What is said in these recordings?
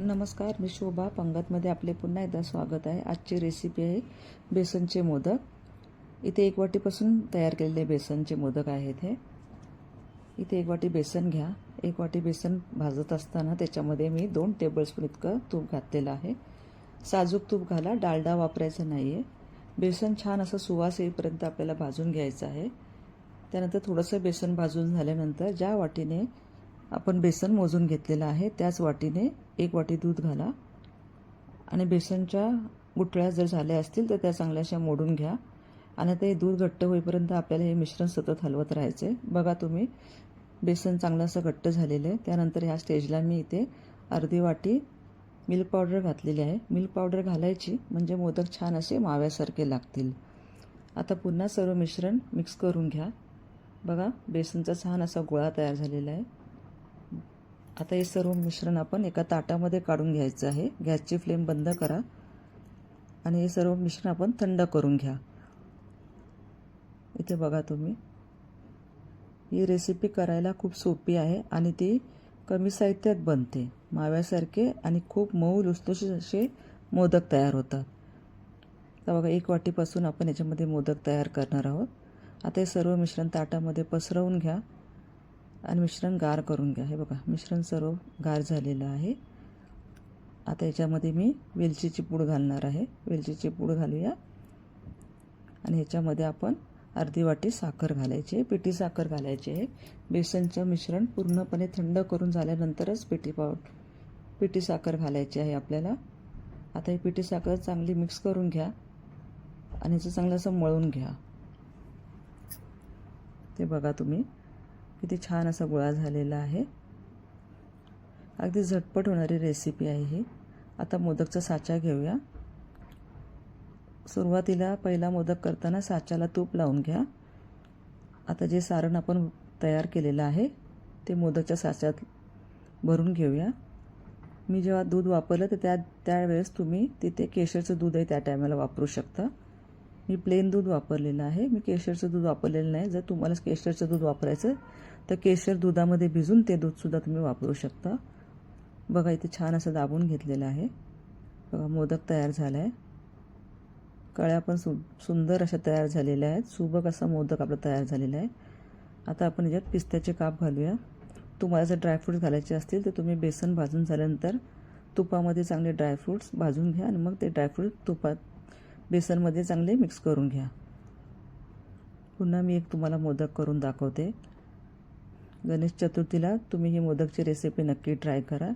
नमस्कार मी शोभा. पंगतमध्ये आपले पुन्हा एकदा स्वागत आहे. आजची रेसिपी आहे बेसनचे मोदक. इथे एक वाटीपासून तयार केलेले बेसनचे मोदक आहेत हे. इथे एक वाटी बेसन घ्या. एक वाटी बेसन भाजत असताना त्याच्यामध्ये मी दोन टेबलस्पून इतकं तूप घातलेलं आहे. साजूक तूप घाला. डालडा वापरायचं नाही आहे बेसन छान असं सुवास येईपर्यंत आपल्याला भाजून घ्यायचं आहे. त्यानंतर थोडंसं बेसन भाजून झाल्यानंतर ज्या वाटीने आपण बेसन मोजून घेतलेलं आहे त्याच वाटीने एक वाटी दूध घाला आणि बेसनच्या गुठळ्या जर झाल्या असतील तर त्या चांगल्याशा मोडून घ्या. आणि ते दूध घट्ट होईपर्यंत आपल्याला हे मिश्रण सतत हलवत राहायचं. आहे बघा तुम्ही बेसन चांगलं असं घट्ट झालेलं आहे. त्यानंतर ह्या स्टेजला मी इथे अर्धी वाटी मिल्क पावडर घातलेली आहे. मिल्क पावडर घालायची म्हणजे मोदक छान असे माव्यासारखे लागतील. आता पुन्हा सर्व मिश्रण मिक्स करून घ्या. बघा बेसनचा छान असा गोळा तयार झालेला आहे. आता हे सर्व मिश्रण आपण एका ताटामध्ये काढून घ्यायचं आहे. गॅसची फ्लेम बंद करा. आणि हे सर्व मिश्रण आपण थंड करून घ्या. इथे बघा तुम्ही. ही रेसिपी करायला खूप सोपी आहे आणि ती कमी साहित्यात बनते. माव्यासारखे आणि खूप मऊ लुसलुशीत असे मोदक तयार होतात. तर बघा एक वाटीपासून आपण याच्यामध्ये मोदक तयार करणार आहोत. आता हे सर्व मिश्रण ताटामध्ये पसरवून घ्या. आणि मिश्रण गार करून घ्या. हे बघा मिश्रण सर्व गार झालेलं आहे. आता याच्यामध्ये मी वेलचीची पूड घालणार आहे. वेलचीची पूड घालूया. आणि ह्याच्यामध्ये आपण अर्धी वाटी साखर घालायची आहे. पिठी साखर घालायची आहे. बेसनचं मिश्रण पूर्णपणे थंड करून झाल्यानंतरच पिठी पाव पिठी साखर घालायची आहे आपल्याला. आता ही पिठी साखर चांगली मिक्स करून घ्या. आणि ह्याचं चांगलं असं मळून घ्या. ते बघा तुम्ही. किती छान असा गोळा झालेला आहे. अगदी झटपट होणारी रेसिपी आहे ही. आता मोदकचा साचा घेऊया. सुरुवातीला पहिला मोदक करताना साच्याला तूप लावून घ्या. आता जे सारण आपण तयार केलेलं आहे ते मोदकच्या साच्यात भरून घेऊया. मी जेव्हा दूध वापरलं तर त्या त्यावेळेस तुम्ही तिथे केशरचं दूधही त्या टायमाला वापरू शकता. मी प्लेन दूध वापरलेलं आहे. मी केशरचं दूध वापरलेलं नाही. जर तुम्हाला केशरचं दूध वापरायचं तर केशर दुधामध्ये भिजून ते दूधसुद्धा तुम्ही वापरू शकता. बघा इथे छान असं दाबून घेतलेलं आहे. बघा मोदक तयार झाला आहे कळ्या पण सु सुंदर अशा तयार झालेल्या आहेत. सुबक असा मोदक आपला तयार झालेला आहे. आता आपण याच्यात पिस्त्याचे काप घालूया. तुम्हाला जर ड्रायफ्रूट्स घालायचे असतील तर तुम्ही बेसन भाजून झाल्यानंतर तुपामध्ये चांगले ड्रायफ्रूट्स भाजून घ्या आणि मग ते ड्रायफ्रूट तुपात बेसनमध्ये चांगले मिक्स करून घ्या. पुन्हा मी एक तुम्हाला मोदक करून दाखवते. गणेश चतुर्थीला तुम्ही ही मोदकची रेसिपी नक्की ट्राय करा.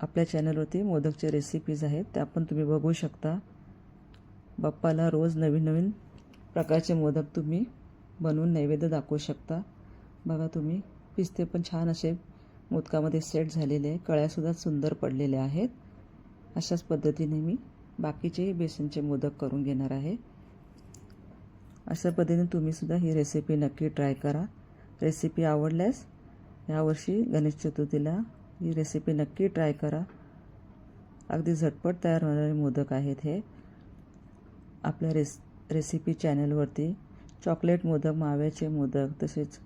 आपल्या चॅनलवरती मोदकच्या रेसिपीज आहेत त्या पण तुम्ही बघू शकता. बाप्पाला रोज नवीन नवीन प्रकारचे मोदक तुम्ही बनवून नैवेद्य दाखवू शकता. बघा तुम्ही पिस्ते पण छान असे मोदकामध्ये सेट झालेले आहे कळ्यासुद्धा सुंदर पडलेल्या आहेत. अशाच पद्धतीने मी बाकीचे बेसनचे मोदक करून घेणार आहे. अशा पद्धतीने तुम्हीसुद्धा ही रेसिपी नक्की ट्राय करा. रेसिपी आवडल्यास यावर्षी गणेश चतुर्थीला ही रेसिपी नक्की ट्राय करा. अगदी झटपट तयार होणारे मोदक आहेत हे. आपल्या रेस रेसिपी चॅनलवरती चॉकलेट मोदक माव्याचे मोदक तसेच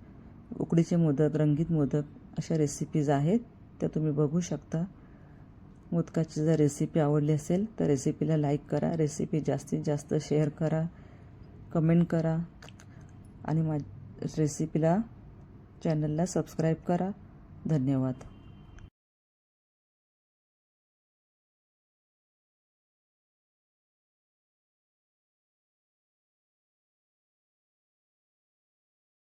उकडीचे मोदक रंगीत मोदक अशा रेसिपीज आहेत. त्या तुम्ही बघू शकता. मोदकाची जर रेसिपी आवडली असेल तर रेसिपीला लाईक करा. रेसिपी जास्तीत जास्त शेअर करा. कमेंट करा. आणि मा रेसिपीला चॅनलला सबस्क्राईब करा. धन्यवाद.